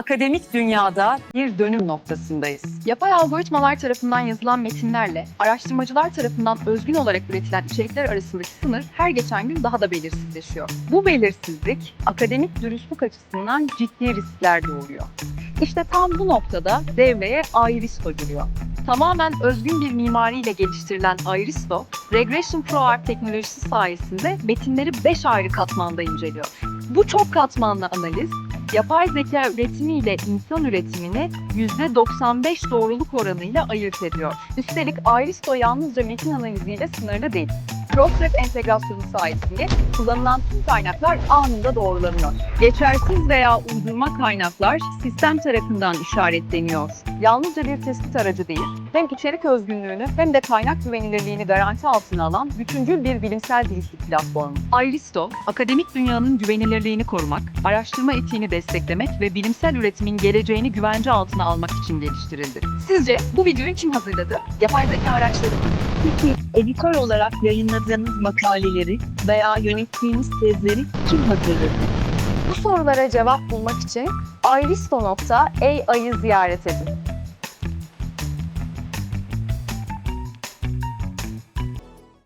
akademik dünyada bir dönüm noktasındayız. Yapay algoritmalar tarafından yazılan metinlerle araştırmacılar tarafından özgün olarak üretilen içerikler arasındaki sınır her geçen gün daha da belirsizleşiyor. Bu belirsizlik akademik dürüstlük açısından ciddi riskler doğuruyor. İşte tam bu noktada devreye Airisto giriyor. Tamamen özgün bir mimariyle geliştirilen Airisto, Regression ProArt teknolojisi sayesinde metinleri 5 ayrı katmanda inceliyor. Bu çok katmanlı analiz, yapay zeka üretimiyle insan üretimini %95 doğruluk oranıyla ayırt ediyor. Üstelik Airisto yalnızca metin analiziyle sınırlı değil. Crossref entegrasyonu sayesinde kullanılan tüm kaynaklar anında doğrulanıyor. Geçersiz veya uydurma kaynaklar sistem tarafından işaretleniyor. Yalnızca bir tespit aracı değil, hem içerik özgünlüğünü hem de kaynak güvenilirliğini garanti altına alan bütüncül bir bilimsel bilişim platformu. Airisto, akademik dünyanın güvenilirliğini korumak, araştırma etiğini desteklemek ve bilimsel üretimin geleceğini güvence altına almak için geliştirildi. Sizce bu videoyu kim hazırladı? Yapay zeka araçları mı? Peki editör olarak yayınladığınız makaleleri veya yönettiğiniz tezleri kim hazırladı? Bu sorulara cevap bulmak için airisto.ai'yı ziyaret edin.